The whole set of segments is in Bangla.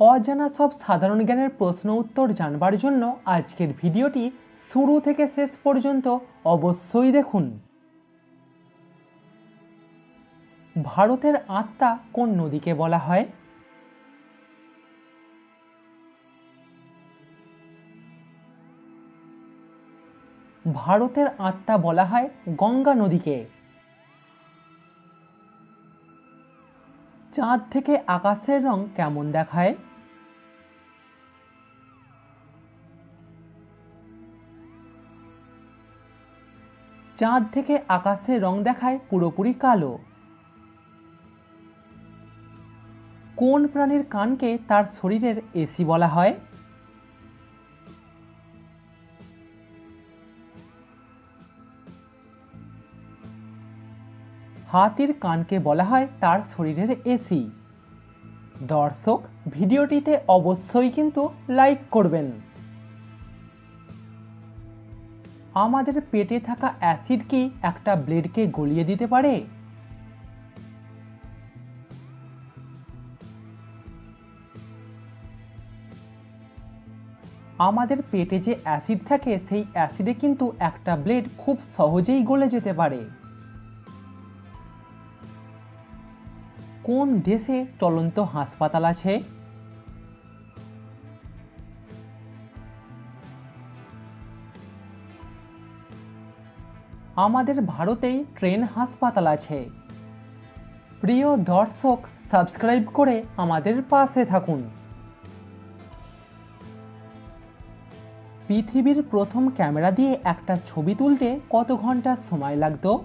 অজানা সব সাধারণ জ্ঞানের প্রশ্ন উত্তর জানবার জন্য আজকের ভিডিওটি শুরু থেকে শেষ পর্যন্ত অবশ্যই দেখুন। ভারতের আত্মা কোন নদীকে বলা হয়? ভারতের আত্মা বলা হয় গঙ্গা নদীকে। চাঁদ থেকে আকাশের রং কেমন দেখায়? চাঁদ থেকে আকাশের রং দেখায় পুরোপুরি কালো। কোন প্রাণীর কানকে তার শরীরের এসি বলা হয়? হাতির কানকে বলা হয় তার শরীরের এসি দর্শক, ভিডিওটিতে অবশ্যই কিন্তু লাইক করবেন। আমাদের পেটে থাকা অ্যাসিড কি একটা ব্লেডকে গলিয়ে দিতে পারে? আমাদের পেটে যে অ্যাসিড থাকে, সেই অ্যাসিডে কিন্তু একটা ব্লেড খুব সহজেই গলে যেতে পারে। কোন দেশে চলন্ত হাসপাতাল আছে? আমাদের ভারতেই ট্রেন হাসপাতাল আছে। প্রিয় দর্শক, সাবস্ক্রাইব করে আমাদের পাশে থাকুন। পৃথিবীর প্রথম ক্যামেরা দিয়ে একটা ছবি তুলতে কত ঘণ্টা সময় লাগতো?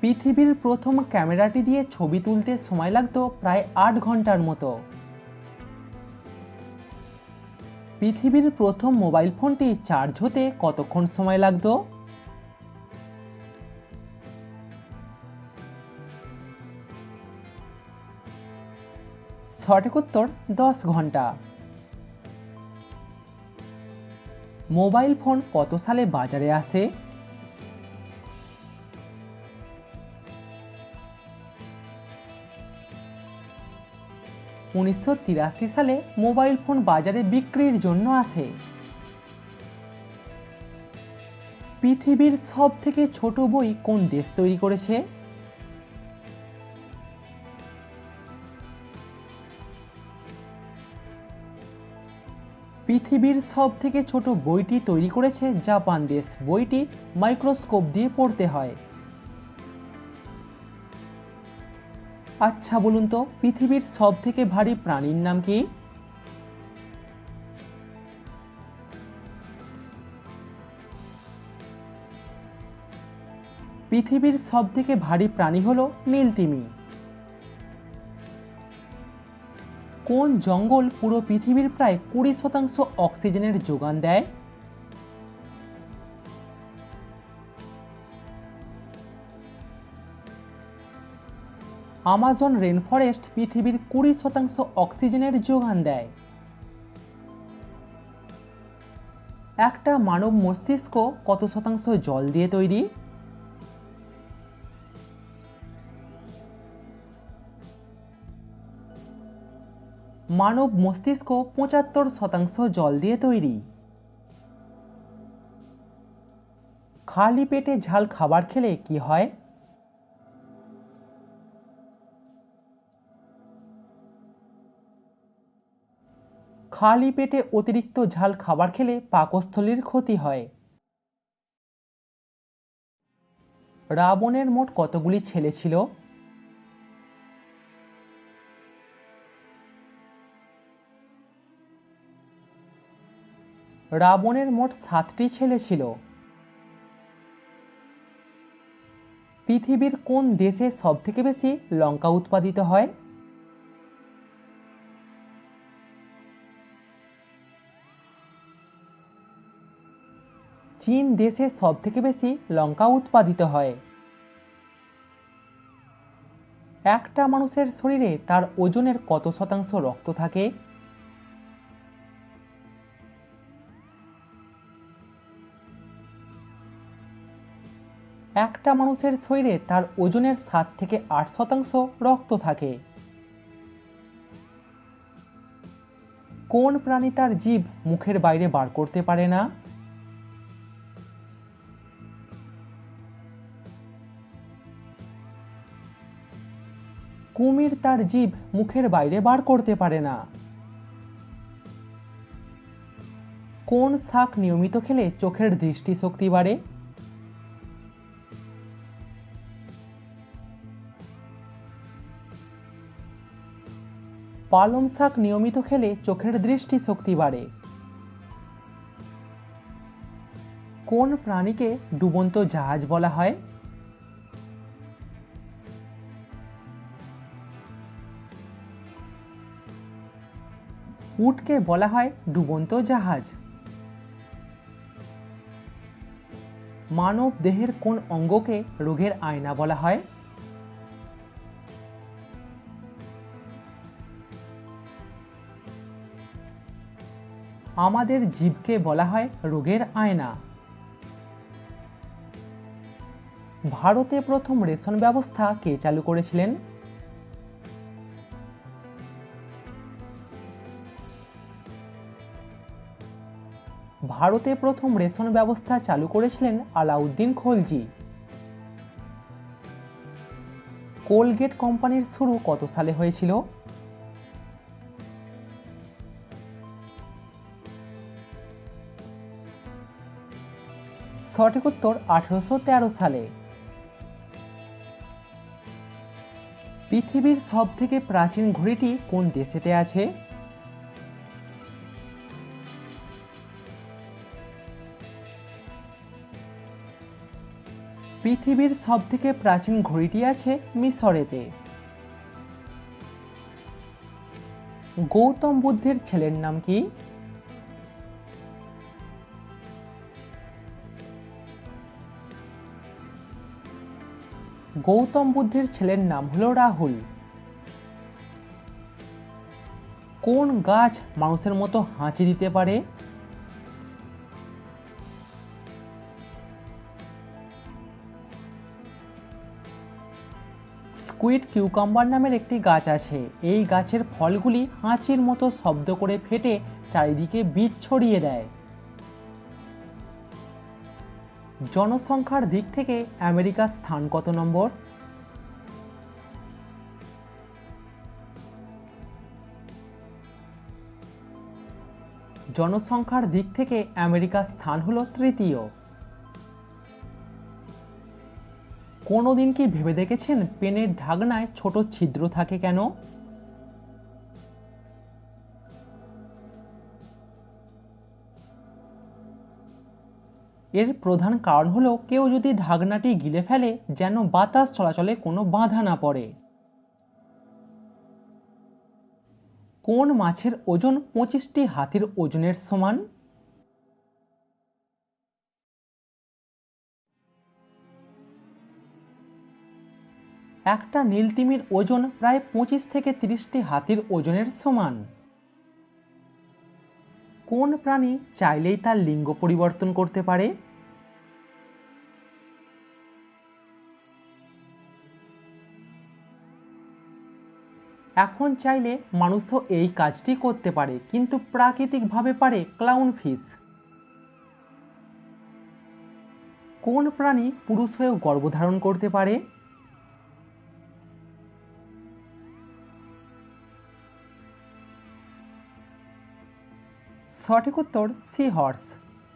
পৃথিবীর প্রথম ক্যামেরাটি দিয়ে ছবি তুলতে সময় লাগতো প্রায় আট ঘণ্টার মতো। পৃথিবীর প্রথম মোবাইল ফোনটি চার্জ হতে কতক্ষণ সময় লাগত? সঠিক উত্তর, দশ ঘণ্টা। মোবাইল ফোন কত সালে বাজারে আসে? উনিশশো তিরাশি সালে মোবাইল ফোন বাজারে বিক্রির জন্য আসে। পৃথিবীর সব থেকে ছোট বই কোন দেশ তৈরি করেছে? পৃথিবীর সব থেকে ছোট বইটি তৈরি করেছে জাপান দেশ। বইটি মাইক্রোস্কোপ দিয়ে পড়তে হয়। আচ্ছা বলুন তো, পৃথিবীর সব থেকে ভারী প্রাণীর নাম কি? পৃথিবীর সব থেকে ভারী প্রাণী হলো নীলতিমি। কোন জঙ্গল পুরো পৃথিবীর প্রায় কুড়ি শতাংশ অক্সিজেনের যোগান দেয়? আমাজন রেনফরেস্ট পৃথিবীর কুড়ি শতাংশ অক্সিজেনের যোগান দেয়। একটা মানব মস্তিষ্ক কত শতাংশ জল দিয়ে তৈরি? মানব মস্তিষ্ক পঁচাত্তর শতাংশ জল দিয়ে তৈরি। খালি পেটে ঝাল খাবার খেলে কি হয়? খালি পেটে অতিরিক্ত ঝাল খাবার খেলে পাকস্থলীর ক্ষতি হয়। রাবণের মোট কতগুলি ছেলে ছিল? রাবণের মোট সাতটি ছেলে ছিল। পৃথিবীর কোন দেশে সবথেকে বেশি লঙ্কা উৎপাদিত হয়? চীন দেশে সবথেকে বেশি লঙ্কা উৎপাদিত হয়। একটা মানুষের শরীরে তার ওজনের কত শতাংশ রক্ত থাকে? একটা মানুষের শরীরে তার ওজনের সাত থেকে আট শতাংশ রক্ত থাকে। কোন প্রাণী তার জীব মুখের বাইরে বার করতে পারে না? কুমির তার জীব মুখের বাইরে বার করতে পারে না। কোন শাক নিয়মিত খেলে চোখের দৃষ্টিশক্তি বাড়ে? পালং শাক নিয়মিত খেলে চোখের দৃষ্টিশক্তি বাড়ে। কোন প্রাণীকে ডুবন্ত জাহাজ বলা হয়? উটকে বলা হয় ডুবন্ত জাহাজ। মানব দেহের কোন অঙ্গকে রোগের আয়না বলা হয়? আমাদের জীবকে বলা হয় রোগের আয়না। ভারতে প্রথম রেশন ব্যবস্থা কে চালু করেছিলেন? ভারতে প্রথম রেশন ব্যবস্থা চালু করেছিলেন আলাউদ্দিন খলজি। কোলগেট কোম্পানির শুরু কত সালে হয়েছিল? সঠিক উত্তর আঠেরোশো সালে। পৃথিবীর সব থেকে প্রাচীন ঘড়িটি কোন দেশেতে আছে? পৃথিবীর সব থেকে প্রাচীন ঘড়িটি আছে মিশরেতে গৌতম বুদ্ধের ছেলের নাম কি? গৌতম বুদ্ধের ছেলের নাম হলো রাহুল। কোন গাছ মানুষের মতো হাঁচি দিতে পারে? স্কুইড কিউকাম্বার নামের একটি গাছ আছে। এই গাছের ফলগুলি হাঁচির মতো শব্দ করে ফেটে চারিদিকে বীজ ছড়িয়ে দেয়। জনসংখ্যার দিক থেকে আমেরিকার স্থান কত নম্বর? জনসংখ্যার দিক থেকে আমেরিকার স্থান হলো তৃতীয়। কোনোদিন কি ভেবে দেখেছেন পেনের ঢাকনায় ছোট ছিদ্র থাকে কেন? এর প্রধান কারণ হলো কেউ যদি ঢাকনাটি গিলে ফেলে, যেন বাতাস চলাচলে কোনো বাধা না পড়ে। কোন মাছের ওজন পঁচিশটি হাতির ওজনের সমান? একটা নীলতিমির ওজন প্রায় পঁচিশ থেকে তিরিশটি হাতির ওজনের সমান। কোন প্রাণী চাইলেই তার লিঙ্গ পরিবর্তন করতে পারে? এখন চাইলে মানুষও এই কাজটি করতে পারে, কিন্তু প্রাকৃতিকভাবে পারে ক্লাউন ফিশ কোন প্রাণী পুরুষ হয়েও গর্ভধারণ করতে পারে? সঠিক উত্তর সি হর্স।